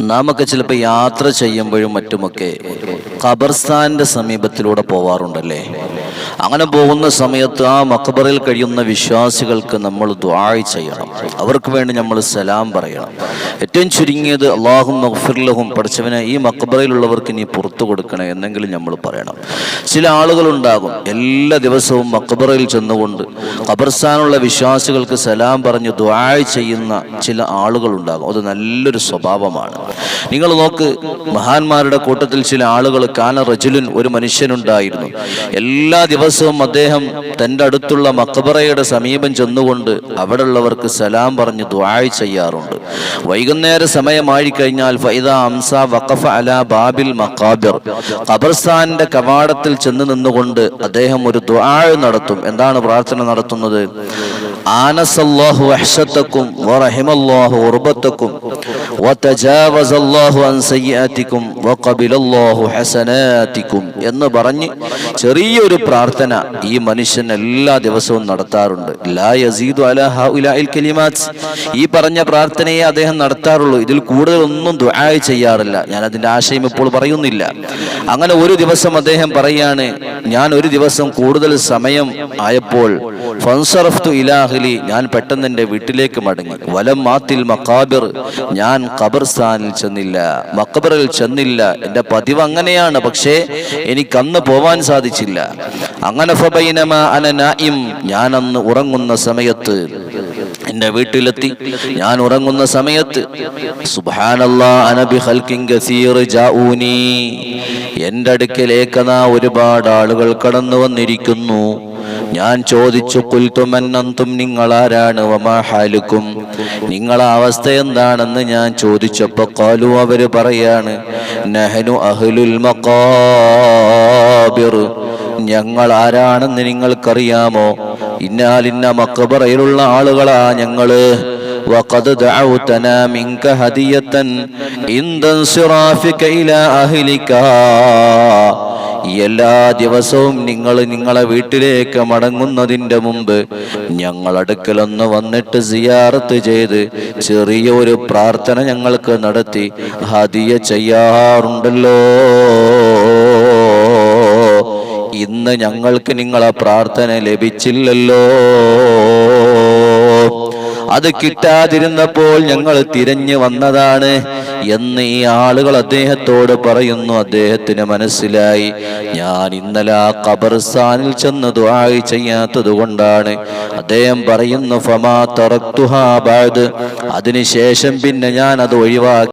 നാമൊക്കെ ചിലപ്പോൾ യാത്ര ചെയ്യുമ്പോഴും മറ്റുമൊക്കെ ഖബർസ്ഥാന്റെ സമീപത്തിലൂടെ പോവാറുണ്ടല്ലേ? അങ്ങനെ പോകുന്ന സമയത്ത് ആ മക്ബറിൽ കഴിയുന്ന വിശ്വാസികൾക്ക് നമ്മൾ ദ്വാഴ ചെയ്യണം. അവർക്ക് വേണ്ടി നമ്മൾ സലാം പറയണം. ഏറ്റവും ചുരുങ്ങിയത് അള്ളാഹും മഹ്ഫിർലഹും പഠിച്ചവനെ ഈ മക്ബറയിലുള്ളവർക്ക് ഇനി പുറത്തു കൊടുക്കണേ എന്നെങ്കിലും നമ്മൾ പറയണം. ചില ആളുകളുണ്ടാകും എല്ലാ ദിവസവും മക്ബറയിൽ ചെന്നുകൊണ്ട് ഖബർസ്ഥാനുള്ള വിശ്വാസികൾക്ക് സലാം പറഞ്ഞ് ദ്വാഴ ചെയ്യുന്ന ചില ആളുകളുണ്ടാകും. അത് നല്ലൊരു സ്വഭാവമാണ്. നിങ്ങൾ നോക്ക് മഹാന്മാരുടെ കൂട്ടത്തിൽ ചില ആളുകൾ കാന റജുലിൻ ഒരു മനുഷ്യനുണ്ടായിരുന്നു. എല്ലാ ദിവസവും അദ്ദേഹം തന്റെ അടുത്തുള്ള മക്കബറയുടെ സമീപം ചെന്നുകൊണ്ട് അവിടെയുള്ളവർക്ക് സലാം പറഞ്ഞ് ദ്വാഴ ചെയ്യാറുണ്ട്. വൈകുന്നേര സമയമായി കഴിഞ്ഞാൽ ഫൈദ അംസ വഖഫ അല ബാബിൽ മക്കാബിർ ഖബർസ്ഥാന്റെ കവാടത്തിൽ ചെന്ന് നിന്നുകൊണ്ട് അദ്ദേഹം ഒരു ദ്വാഴ നടത്തും. എന്താണ് പ്രാർത്ഥന നടത്തുന്നത്? ആനസല്ലാഹു വഹ്ശത്തക്കും വറഹിമല്ലാഹു ഉർബത്തക്കും എന്ന് പറഞ്ഞ് ചെറിയൊരു പ്രാർത്ഥന ഈ മനുഷ്യൻ എല്ലാ ദിവസവും നടത്താറുണ്ട്. ഈ പറഞ്ഞ പ്രാർത്ഥനയെ അദ്ദേഹം നടത്താറുള്ളൂ. ഇതിൽ കൂടുതൽ ഒന്നും ദുആയി ചെയ്യാറില്ല. ഞാൻ അതിന്റെ ആശയം ഇപ്പോൾ പറയുന്നില്ല. അങ്ങനെ ഒരു ദിവസം അദ്ദേഹം പറയാണ് ഞാൻ ഒരു ദിവസം കൂടുതൽ സമയം ആയപ്പോൾ ഫൻസറഫ്തു ഇലാഹലി ഞാൻ പെട്ടെന്ന് എന്റെ വീട്ടിലേക്ക് മടങ്ങി. വലം മാത്തിൽ മക്കാബിർ ഞാൻ ഖബർസ്ഥാനിൽ ചെന്നില്ല മക്കബറിൽ ചെന്നില്ല എന്റെ പതിവ് അങ്ങനെയാണ് പക്ഷേ എനിക്ക് അന്ന് പോവാൻ സാധിച്ചില്ല. അങ്ങനെ ഞാൻ അന്ന് ഉറങ്ങുന്ന സമയത്ത് എന്റെ വീട്ടിലെത്തി. ഞാൻ ഉറങ്ങുന്ന സമയത്ത് എന്റെ അനബി ഖൽക്കിൻ കസീർ ജാഊനി. എന്റെ അടുക്കലേക്ക് നാ ഒരുപാട് ആളുകൾ കടന്നു വന്നിരിക്കുന്നു. ഞാൻ ചോദിച്ചു കുൽത്തുമെന്നും നിങ്ങൾ ആരാണ് വമാഹാലുക്കും നിങ്ങളെ അവസ്ഥ എന്താണെന്ന് ഞാൻ ചോദിച്ചപ്പോ കാലു അവര് പറയാണ് നഹനു അഹ്ലുൽ മക്കാബിർ ഞങ്ങൾ ആരാണെന്ന് നിങ്ങൾക്കറിയാമോ ഇന്നാലിന്ന മക്കബറയിലുള്ള ആളുകളാ ഞങ്ങള് وقد دعوتنا منك هدية عند انصرافك إلى أهلك എല്ലാ ദിവസവും നിങ്ങൾ നിങ്ങളെ വീട്ടിലേക്ക് മടങ്ങുന്നതിന്റെ മുമ്പ് ഞങ്ങൾ അടുക്കലൊന്ന് വന്നിട്ട് സിയാറത്ത് ചെയ്ത് ചെറിയൊരു പ്രാർത്ഥന ഞങ്ങൾക്ക് നടത്തി ഹതിയ ചെയ്യാറുണ്ടല്ലോ. ഇന്ന് ഞങ്ങൾക്ക് നിങ്ങളെ പ്രാർത്ഥന ലഭിച്ചില്ലല്ലോ. അത് കിട്ടാതിരുന്നപ്പോൾ ഞങ്ങൾ തിരഞ്ഞു വന്നതാണ്. എന്ന് ഈ ആളുകൾ അദ്ദേഹത്തോട് പറയുന്നു. അദ്ദേഹത്തിന് മനസ്സിലായി. ഞാൻ ഇന്നലെ ആ ഖബർസ്ഥാനിൽ ചെന്ന് ദുആയി ചെയ്യാത്തത് കൊണ്ടാണ്. അദ്ദേഹം പറയുന്നു ഫമാ തറക്തുഹാ ബാദ് അതിനുശേഷം പിന്നെ ഞാൻ അത് ഒഴിവാക്കി.